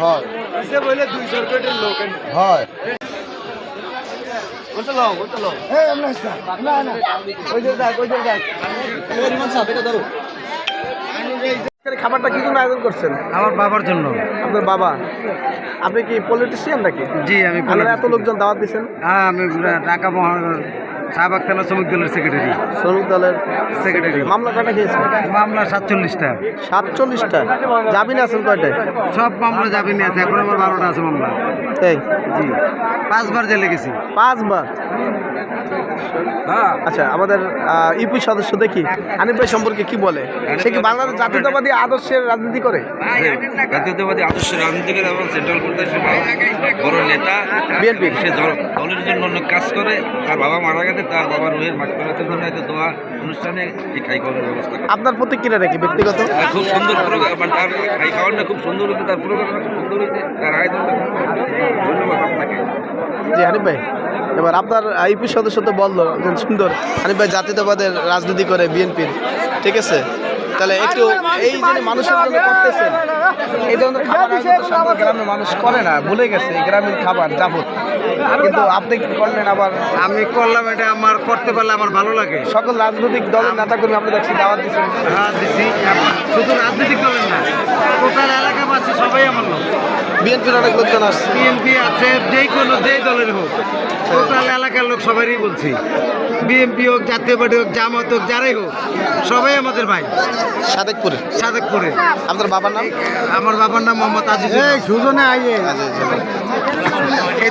হয়। কিসে বলে দুইশো কোটির লোক হয়। কোনটা লও কোনটা লও। না না। ওই যে দেখ ওই যে দেখ। রিমান সাহেব এটা ধরো। খাবারটা কি জন্য আয়োজন করছেন? আমার বাবার জন্য। আপনার বাবা? আপনি কি পলিটিশিয়ান নাকি? জি আমি এত লোকজন দাওয়াত দিচ্ছেন? হ্যাঁ আমি ঢাকা মহানগর শাহবাগ থানা শ্রমিক দলের সেক্রেটারি শ্রমিক দলের সেক্রেটারি মামলা কয়টা খেয়েছেন মামলা সাতচল্লিশটা। সাতচল্লিশটা। জামিন আছেন কয়টায়? সব মামলা নিয়ে আছে এখন আমার বারোটা আছে মামলা। এই। জি। পাঁচবার জেলে গেছি। পাঁচবার? আচ্ছা আমাদের ইউপি সদস্য দেখি। হানিফ ভাই সম্পর্কে কি বলে? সে কি বাংলাদেশ জাতীয়তাবাদী আদর্শের রাজনীতি করে? জাতীয়তাবাদী আদর্শ রাজনীতিকে এবং সেন্ট্রাল প্রদেশের বড় নেতা বিএনপি। সে দলের জন্য অনেক কাজ করে তার বাবা মারা গেছে তার বাবা রুহের দোয়া অনুষ্ঠানে এই খাই খাওয়ানোর ব্যবস্থা আপনার প্রতিক্রিয়া নাকি ব্যক্তিগত? খুব সুন্দর প্রোগ্রাম মানে তার খাই খাওয়ানোটা খুব সুন্দর হয়েছে তার প্রোগ্রামটা খুব সুন্দর হয়েছে তার আয়োজনটা খুব সুন্দর হয়েছে। ধন্যবাদ আপনাকে। জি হানিফ ভাই এবার আপনার আইপি সদস্য তো বলল সুন্দর হানিফ ভাই জাতীয়তাবাদের রাজনীতি করে বিএনপির ঠিক আছে? তাহলে একটু এই যে মানুষের জন্য করতেছেন এই ধরনের খাবার গ্রামের মানুষ করে না ভুলে গেছে এই গ্রামীণ খাবার যাবত কিন্তু আপনি কি করলেন আবার? আমি করলাম এটা আমার করতে পারলে আমার ভালো লাগে। সকল রাজনৈতিক দলের নেতাকর্মী আপনি দেখছি দাওয়াত দিচ্ছেন। হ্যাঁ দিছি। শুধু রাজনৈতিক দলের না টোটাল এলাকাবাসী সবাই আমার লোক। বিএনপির অনেক লোকজন আসছে। বিএনপি আছে যেই কোনো যেই দলের হোক টোটাল এলাকার লোক সবারই বলছি। বিএনপি হোক জাতীয় পার্টি হোক জামাত হোক যারাই হোক সবাই আমাদের ভাই। সাদেকপুরে। সাদেকপুরে। আপনার বাবার নাম? আমার বাবার নাম মোহাম্মদ আজিজ সুজনে আইয়ে। এই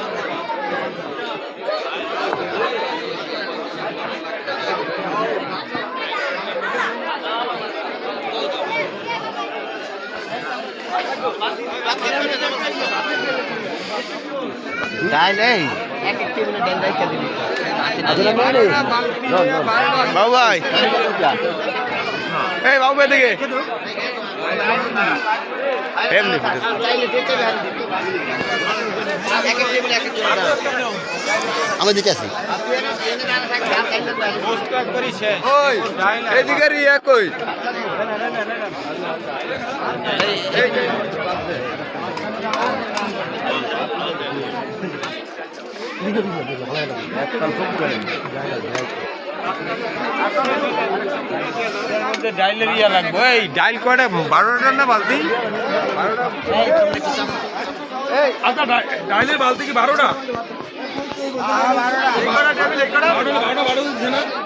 ডাইল এই বাবু ভাই এই বাবু ভাই দিকে এমনি আমি দিতে আছি এদিকে রিয়া কই ডাইলের ইয়া লাগবে এই ডাইল কয়টা বারোটা না বালতি আচ্ছা ডাইলের বালতি কি বারোটা বারোটা বারোটা বারোটা।